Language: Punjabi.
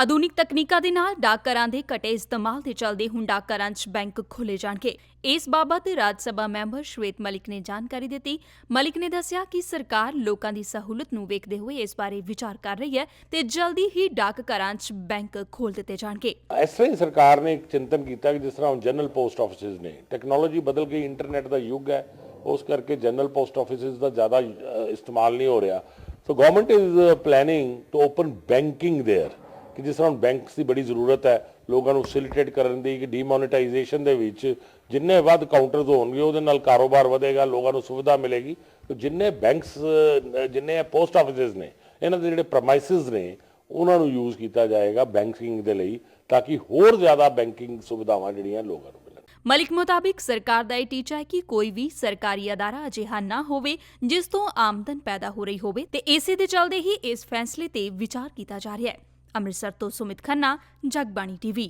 ਆਧੁਨਿਕ ਤਕਨੀਕਾਂ ਦੇ ਨਾਲ ਡਾਕਘਰਾਂ ਦੇ ਘਟੇ ਇਸਤੇਮਾਲ ਦੇ ਚੱਲਦੇ ਹੁਣ ਡਾਕਘਰਾਂ 'ਚ ਬੈਂਕ ਖੋਲੇ ਜਾਣਗੇ ਇਸ ਬਾਬਤ ਰਾਜ ਸਭਾ ਮੈਂਬਰ ਸ਼ਵੇਤ ਮਲਿਕ ਨੇ ਜਾਣਕਾਰੀ ਦਿੱਤੀ ਮਲਿਕ ਨੇ ਦੱਸਿਆ ਕਿ ਸਰਕਾਰ ਲੋਕਾਂ ਦੀ ਸਹੂਲਤ ਨੂੰ ਵੇਖਦੇ ਹੋਏ ਇਸ ਬਾਰੇ ਵਿਚਾਰ ਕਰ ਰਹੀ ਹੈ ਤੇ ਜਲਦੀ ਹੀ ਡਾਕਘਰਾਂ 'ਚ ਬੈਂਕ ਖੋਲ ਦਿੱਤੇ ਜਾਣਗੇ ਇਸ ਤਰ੍ਹਾਂ ਹੀ ਸਰਕਾਰ ਨੇ ਇੱਕ ਚਿੰਤਨ ਕੀਤਾ ਕਿ ਜਿਸ ਤਰ੍ਹਾਂ ਹੁਣ ਜਨਰਲ ਪੋਸਟ ਆਫਿਸਿਸ ਨੇ ਟੈਕਨੋਲੋਜੀ ਬਦਲ ਗਈ ਇੰਟਰਨੈਟ ਦਾ ਯੁੱਗ ਹੈ ਉਸ ਕਰਕੇ ਜਨਰਲ ਪੋਸਟ ਆਫਿਸਿਸ ਦਾ ਜ਼ਿਆਦਾ ਅ, ਇਸਤੇਮਾਲ ਨਹੀਂ ਹੋ ਰਿਹਾ so government is planning to open banking there ਕਿ ਜਿਸ ਤਰ੍ਹਾਂ ਬੈਂਕਸ ਦੀ ਬੜੀ ਜ਼ਰੂਰਤ ਹੈ, ਲੋਕਾਂ ਨੂੰ ਫੈਸਿਲਿਟੇਟ ਕਰਨ ਦੀ ਕਿ ਡੀਮੋਨੇਟਾਈਜੇਸ਼ਨ ਦੇ ਵਿੱਚ ਜਿੰਨੇ ਵੱਧ ਕਾਊਂਟਰਸ ਹੋਣਗੇ, ਉਹਦੇ ਨਾਲ ਕਾਰੋਬਾਰ ਵਧੇਗਾ, ਲੋਕਾਂ ਨੂੰ ਸੁਵਿਧਾ ਮਿਲੇਗੀ। ਤੇ ਜਿੰਨੇ ਬੈਂਕਸ ਜਿੰਨੇ ਪੋਸਟ ਆਫਿਸਿਸ ਨੇ, ਇਹਨਾਂ ਦੇ ਜਿਹੜੇ ਪ੍ਰਮਾਈਸਿਸ ਨੇ, ਉਹਨਾਂ ਨੂੰ ਯੂਜ਼ ਕੀਤਾ ਜਾਏਗਾ ਬੈਂਕਿੰਗ ਦੇ ਲਈ, ਤਾਂ ਕਿ ਹੋਰ ਜ਼ਿਆਦਾ ਬੈਂਕਿੰਗ ਸੁਵਿਧਾਵਾਂ ਜਿਹੜੀਆਂ ਲੋਕਾਂ ਨੂੰ ਮਲਿਕ ਮੁਤਾਬਿਕ ਸਰਕਾਰ ਦਾ ਇਹ ਟੀਚਾ ਹੈ ਕਿ ਕੋਈ ਵੀ ਸਰਕਾਰੀ ਅਦਾਰਾ ਅਜਿਹਾ ਨਾ ਹੋਵੇ, ਜਿਸ ਤੋਂ ਆਮਦਨ ਪੈਦਾ ਹੋ ਰਹੀ ਹੋਵੇ, ਤੇ ਇਸੇ ਦੇ ਚੱਲਦੇ ਹੀ ਇਸ ਫੈਸਲੇ ਤੇ ਵਿਚਾਰ ਕੀਤਾ ਜਾ ਰਿਹਾ ਹੈ। ਅੰਮ੍ਰਿਤਸਰ ਤੋਂ ਸੁਮਿਤ ਖੰਨਾ ਜਗਬਾਣੀ ਟੀਵੀ।